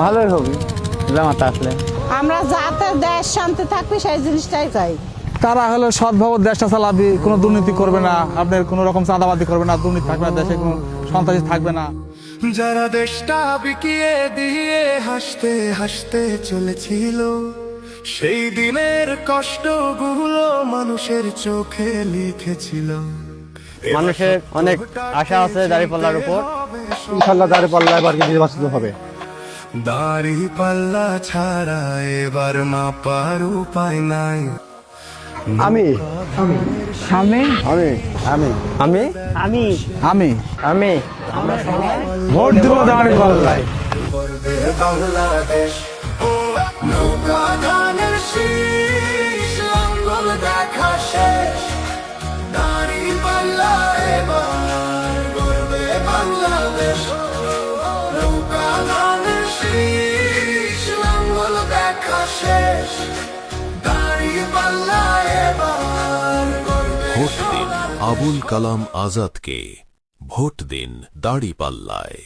ভালোই হবে। জামাতে আসলে। আমরা যাতে দেশ শান্তি থাকবে সেই জিনিসটাই চাই। তারা হলো সৎভাবে দেশটা চালাবি কোনো দুর্নীতি করবে না আপনার কোনো রকম চাঁদাবাদি করবে না দুর্নীতি থাকবে না দেশে কোনো সন্ত্রাসী থাকবে না। যারা দেশটা বিকিয়ে দিয়ে হাসতে হাসতে চলেছিল সেই দিনের কষ্টগুলো মানুষের চোখে লিখেছিল। মানুষের অনেক আশা আছে দাঁড়িপাল্লার উপর। ইনশাল্লাহ দাঁড়িয়ে পাল্লা এবার নির্বাচিত হবে। দাড়ি পাল্লা ছাড়া এবার না পার উপায় নাই। আমি। আমি। আমি? আমি। আমি। আমি? আমি। আমি। ভোট দিব বাংলাদেশ। নৌকা শীষ লাঙ্গল দেখা শেষ। দাড়ি পাল্লা এবার বাংলাদেশ। দেখা শেষ। দাড়ি পাল্লা এবার ভোট দিন আবুল কালাম আজাদকে। ভোট দিন দাড়িপাল্লায়